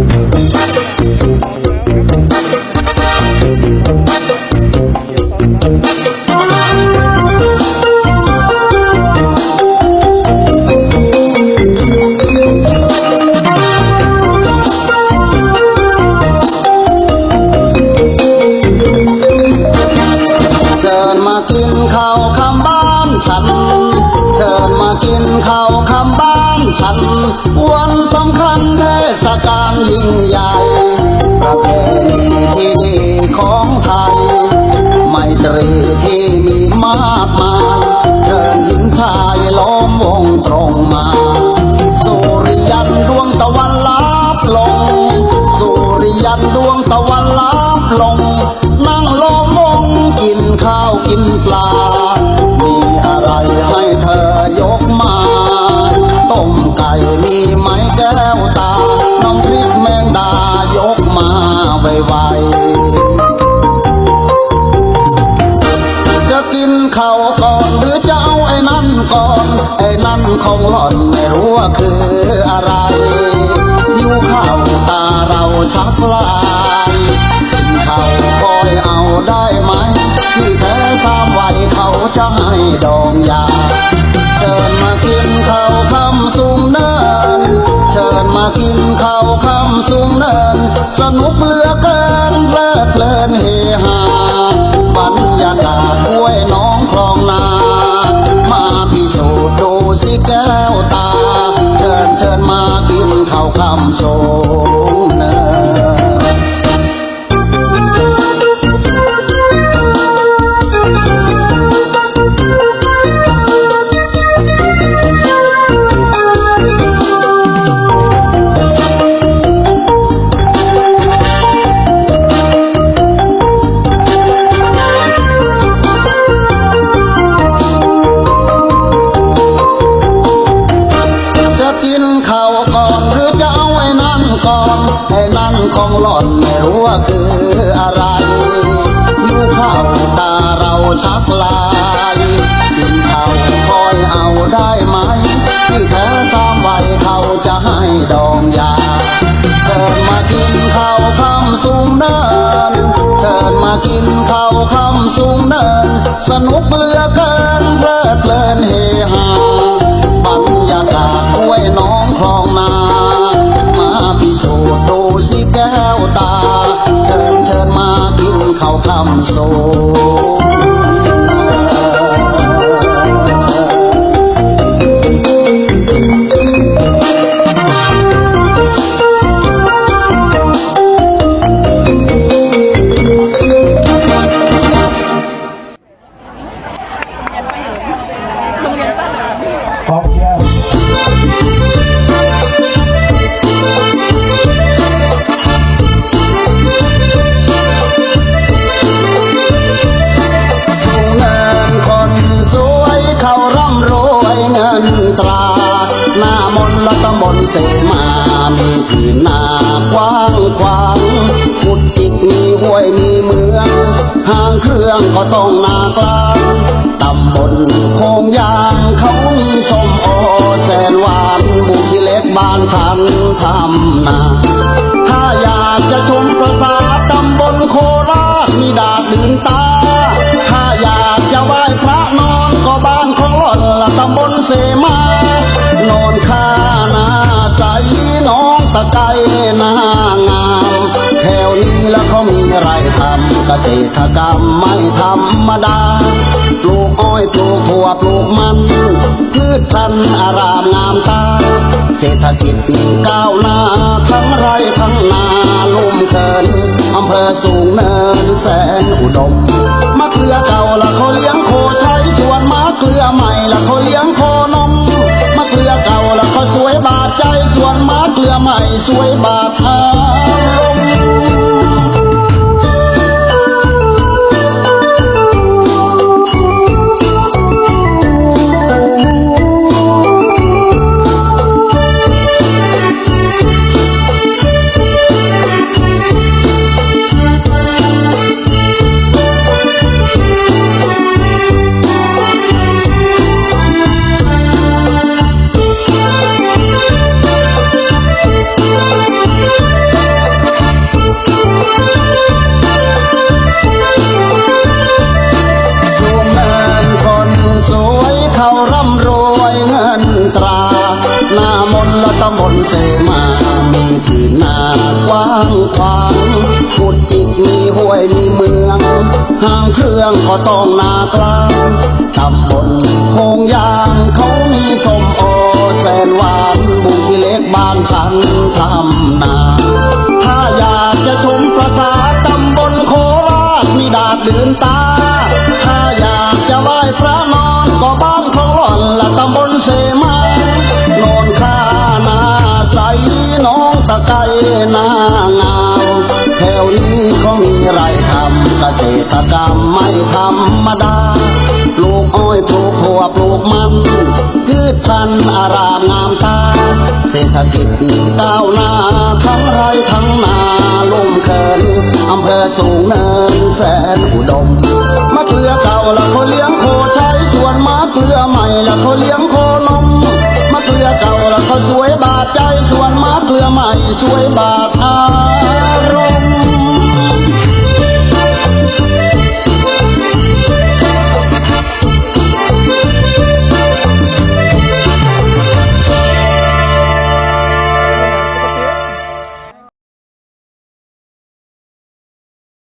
เฉัน วันสำคัญเทศกาลยิ่งใหญ่ประเพณีที่ดีของไทยไมตรีที่มีมากมายเชิญหญิงชายล้อมวงตรงมาสุริยันดว นั่นของหล่อนไม่รู้ว่าคืออะไรหิวข้าวตาเราชักลายกินข้าคอยเอาได้ไหมที่แท้สามวัยเขาจะให้ดองยา เชิญมากินข้าวคำสูงเนิน เชิญมากินข้าวคำสูงเนิน สนุกเหลือ ของหล่อนไม่รู้ว่าคืออะไรหิวข้าวตาเราชักลายกินข้าวคอยเอาได้ไหม ที่แท้ตามวัยเขาจะให้ดองยาเชิญมากินข้าวคำสูงเนินเชิญมากินข้าวคำสูงเนิน สนุกเหลือเกินเพลิดเพลินเฮ ข้าวคำสู มีผืนนากว้างขวางขุดจิกมีห้วยมีเมืองห่างเครื่องก็ต้องนากลางตำบลโคงยางเขามีสมโอแสนหวานบุกที่เล็กบ้านฉันทำนาถ้าอยากจะชมประสาทตำบลโคราชมีดาดดื่นตา ถ้าอยากจะไหว้พระ กษตรกรรมไม่ธรรมดา ปลูกอ้อยปลูกถั่วปลูกมันพืชพันธุ์อารามงามตา เศรษฐกิจมีก้าวหน้าทั้งไรทั้งนาลุ่มเกินอำเภอสูงเนินแสนอุดมมะเขือเก่าละเขาเลี้ยงโคใช้ส่วนมะเขือใหม่ละเขาเลี้ยงโคนมมะเขือเก่าละเขาสวยบาดใจส่วนมะเขือใหม่สวยบาด ห้างเครื่องก็ต้องนากลางตำบลโคงยางเขามีสมโอแสนหวานบุญที่เล็กบ้านฉันทำนา ถ้าอยากจะชมประสาทตำบลโคราชมีดาดดืนตา ถ้าอยากจะไหว้พระนอนก็บ้านของหล่อนละตำบลเสมาโนนข้านาใสน้องตะไกนา ตกรรมไม่ธรรมดา ปลูกอ้อยปลูกหัวปลูกมัน พืชพันธุ์อารามงามตา เศรษฐกิจก้าวหน้า ทั้งไรทั้งนาลุ่มเคินอำเภอสูงเนินแสนอุดม มะเขือเก่าละเขาเลี้ยงโคใช้ส่วนมะเขือใหม่ละเขาเลี้ยงโคนมมะเขือเก่าละเขาสวยบาดใจส่วนมะเขือใหม่สวยบาด